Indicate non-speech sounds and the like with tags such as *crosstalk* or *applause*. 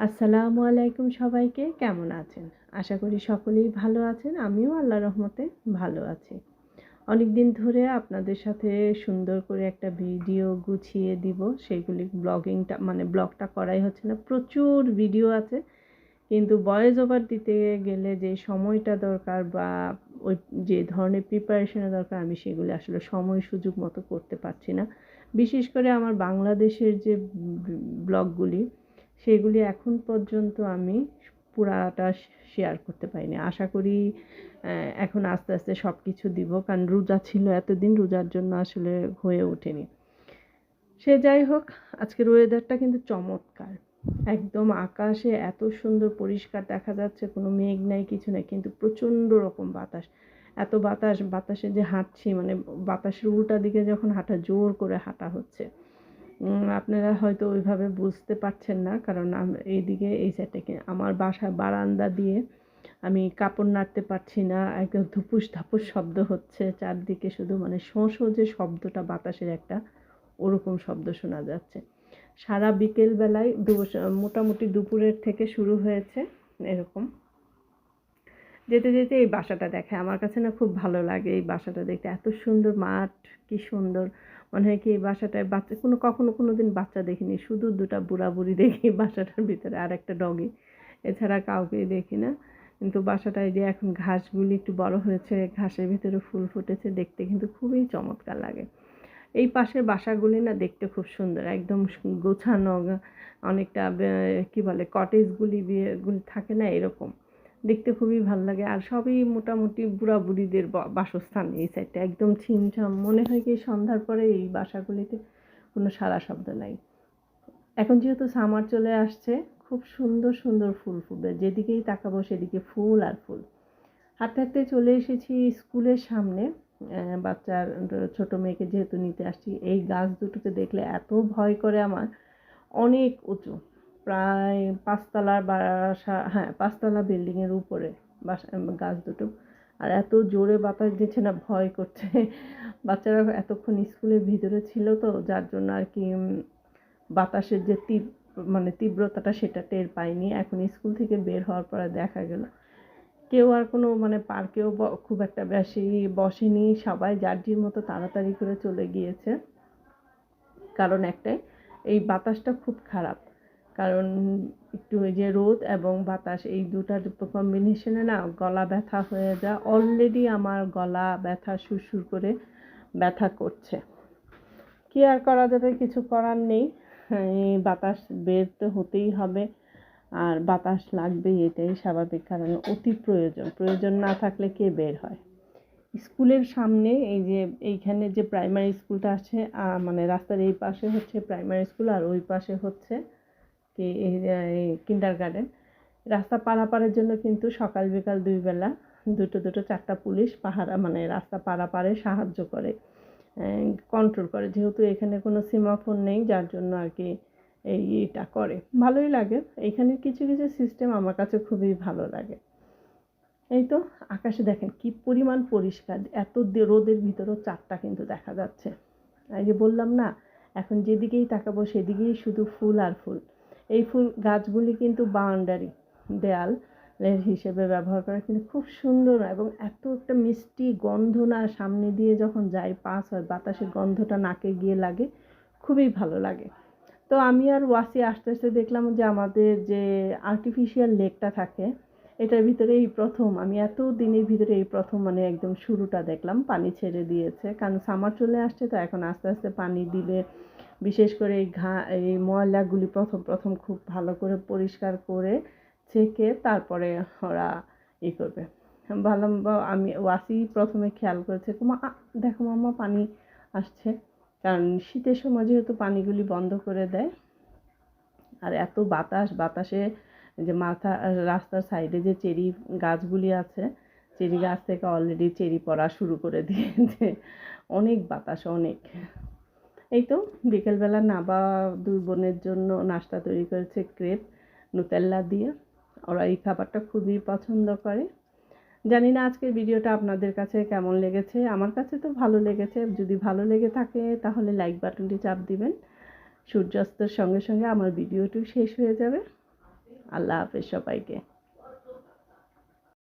আসসালামু আলাইকুম সবাইকে, কেমন আছেন? আশা করি সকলেই ভালো আছেন, আমিও আল্লাহ রহমতে ভালো আছি। অনেক দিন ধরে আপনাদের সাথে সুন্দর করে একটা ভিডিও গুছিয়ে দিব, সেগুলি ব্লগিংটা মানে ব্লগটা করাই হচ্ছে না, প্রচুর ভিডিও আছে। কিন্তু ভয়েস ওভার দিতে গেলে যে সময়টা দরকার বা ওই যে ধরনের প্রিপারেশনের দরকার, আমি সেগুলি আসলে সময় সুযোগ মতো করতে পারছি না। বিশেষ করে আমার বাংলাদেশের যে ব্লগগুলি সেগুলি এখন পর্যন্ত আমি পুরাটা শেয়ার করতে পারিনি। আশা করি এখন আস্তে আস্তে সব কিছু দিব, কারণ রোজা ছিল এতদিন, রোজার জন্য আসলে হয়ে ওঠেনি। সে যাই হোক, আজকের ওয়েদারটা কিন্তু চমৎকার। একদম আকাশে এত সুন্দর পরিষ্কার দেখা যাচ্ছে, কোনো মেঘ নাই, কিছু নাই, কিন্তু প্রচণ্ড রকম বাতাস। এত বাতাস, বাতাসে যে হাঁটছি মানে বাতাসের উল্টা দিকে যখন হাঁটা, জোর করে হাঁটা হচ্ছে। আপনারা হয়তো ওইভাবে বুঝতে পারছেন না। কারণ এইদিকে এই সাইডটাকে আমার বাসা বারান্দা দিয়ে আমি কাপড় নাড়তে পারছি না। একদম ধুপুস ধাপুস শব্দ হচ্ছে চারদিকে। শুধু মানে শোঁ যে শব্দটা বাতাসের একটা, ওরকম শব্দ শোনা যাচ্ছে। সারা বিকেলবেলায় মোটামুটি দুপুরের থেকে শুরু হয়েছে এরকম। যেতে যেতে এই বাসাটা দেখে। আমার কাছে না খুব ভালো লাগে এই বাসাটা দেখতে। এত সুন্দর মাঠ, কি সুন্দর। মনে হয় কি বাসাটায় বাচ্চা, কোনো কখনো কোনো দিন বাচ্চা দেখিনি, শুধু দুটা বুড়া বুড়ি দেখি বাসাটার ভিতরে আর একটা ডগি। এছাড়া কাউকেই দেখি না। কিন্তু বাসাটায় যে এখন ঘাসগুলি একটু বড় হয়েছে, ঘাসের ভিতরে ফুল ফুটেছে, দেখতে কিন্তু খুবই চমৎকার লাগে। এই পাশের বাসাগুলি না দেখতে খুব সুন্দর, একদম গোছানো, অনেকটা কি বলে কটেজগুলি বিয়েগুলি থাকে না এরকম। দেখতে খুবই ভালো লাগে। আর সবই মোটামুটি বুড়া বুড়িদের বাসস্থান এই সাইডটা একদম ছিমছাম। মনে হয় কি সন্ধ্যার পরে এই বাসাগুলিতে কোনো সারা শব্দ নাই। এখন যেহেতু সামার চলে আসছে, খুব সুন্দর সুন্দর ফুল ফুটবে। যেদিকেই তাকাবো সেদিকে ফুল আর ফুল। হাঁটতে হাঁটতে চলে এসেছি স্কুলের সামনে। বাচ্চার ছোট মেয়েকে যেহেতু নিতে আসছি, এই গাছ দুটোকে দেখলে এত ভয় করে আমার। অনেক উঁচু। প্রায় পাঁচতলার বাসা হ্যাঁ পাঁচতলা বিল্ডিংয়ের উপরে বাসা গাছ দুটো। আর এত জোরে বাতাস দিচ্ছে না, ভয় করছে। *laughs* বাচ্চারা এতক্ষণ স্কুলের ভিতরে ছিল তো, যার জন্য আর কি বাতাসের যে তীব্র মানে তীব্রতাটা সেটা টের পাইনি। এখন স্কুল থেকে বের হওয়ার পরে দেখা গেল। কেউ আর কোনো মানে পার্কেও খুব একটা বেশি বসেনি। সবাই যার মতো তাড়াতাড়ি করে চলে গিয়েছে। কারণ একটাই, এই বাতাসটা খুব খারাপ। কারণ একটু ওই যে রোদ এবং বাতাস, এই দুটার কম্বিনেশনে না গলা ব্যথা হয়ে যায় অলরেডি আমার গলা ব্যথা সুরসুর করে ব্যথা করছে। কী আর করা যাবে? কিছু করার নেই। বাতাস বের তো হতেই হবে। আর বাতাস লাগবেই এটাই স্বাভাবিক কারণ অতি প্রয়োজন। প্রয়োজন না থাকলে কে বের হয়? স্কুলের সামনে এই যে এইখানে যে প্রাইমারি স্কুলটা আছে মানে রাস্তার এই পাশে হচ্ছে প্রাইমারি স্কুল আর ওই পাশে হচ্ছে কি কিন্ডার গার্ডেন রাস্তা পারাপারের জন্য কিন্তু সকাল বিকাল দুই বেলা, দুটো দুটো, চারটা পুলিশ পাহারা মানে রাস্তা পারাপারে সাহায্য করে কন্ট্রোল করে। যেহেতু এখানে কোনো সিমাফোন নেই, যার জন্য আর কি এই এটা করে। ভালোই লাগে। এইখানে কিছু কিছু সিস্টেম আমার কাছে খুবই ভালো লাগে। এই তো আকাশে দেখেন কি পরিমাণ পরিষ্কার। এত রোদের ভিতরেও চারটা কিন্তু দেখা যাচ্ছে। এই যে বললাম না, এখন যেদিকেই তাকাবো সেদিকেই শুধু ফুল আর ফুল। এই ফুল গাছগুলি কিন্তু বাউন্ডারি দেয়াল হিসেবে ব্যবহার করা কিন্তু খুব সুন্দর এবং এত একটা মিষ্টি গন্ধ না সামনে দিয়ে যখন যাই পাস হয়, বাতাসের গন্ধটা নাকে গিয়ে লাগে, খুবই ভালো লাগে। তো আমি আর ওয়াসি আস্তে আস্তে দেখলাম যে আমাদের যে আর্টিফিশিয়াল লেকটা থাকে এটার ভিতরে এই প্রথম, আমি এত দিনের ভিতরে এই প্রথম মানে একদম শুরুটা দেখলাম, পানি ছেড়ে দিয়েছে। কারণ সামার চলে আসছে, তো এখন আস্তে আস্তে পানি দিলে বিশেষ করে এই ঘা, এই ময়লাগুলি প্রথম প্রথম খুব ভালো করে পরিষ্কার করে ছেঁকে তারপরে ওরা ই করবে। ভালো, আমি ওয়াসি প্রথমে খেয়াল করেছে, মা দেখো মামা পানি আসছে। কারণ শীতের সময় যেহেতু পানিগুলি বন্ধ করে দেয়, আর এত বাতাস, বাতাসে যে মাথা রাস্তার সাইডে যে চেরি গাছগুলি আছে, চেরি গাছ থেকে অলরেডি চেরি পড়া শুরু করে দিয়েছে। অনেক বাতাস, অনেক। এই তো, বিকেলবেলা নাবা দুই বোনের জন্য নাস্তা তৈরি করেছে ক্রেপ, নুতেল্লা দিয়ে। ওরা এই খাবারটা খুবই পছন্দ করে। জানি না আজকের ভিডিওটা আপনাদের কাছে কেমন লেগেছে। আমার কাছে তো ভালো লেগেছে। যদি ভালো লেগে থাকে, তাহলে লাইক বাটনটি চাপ দিবেন। সূর্যাস্তের সঙ্গে সঙ্গে আমার ভিডিওটিও শেষ হয়ে যাবে। আল্লাহ হাফেজ সবাইকে।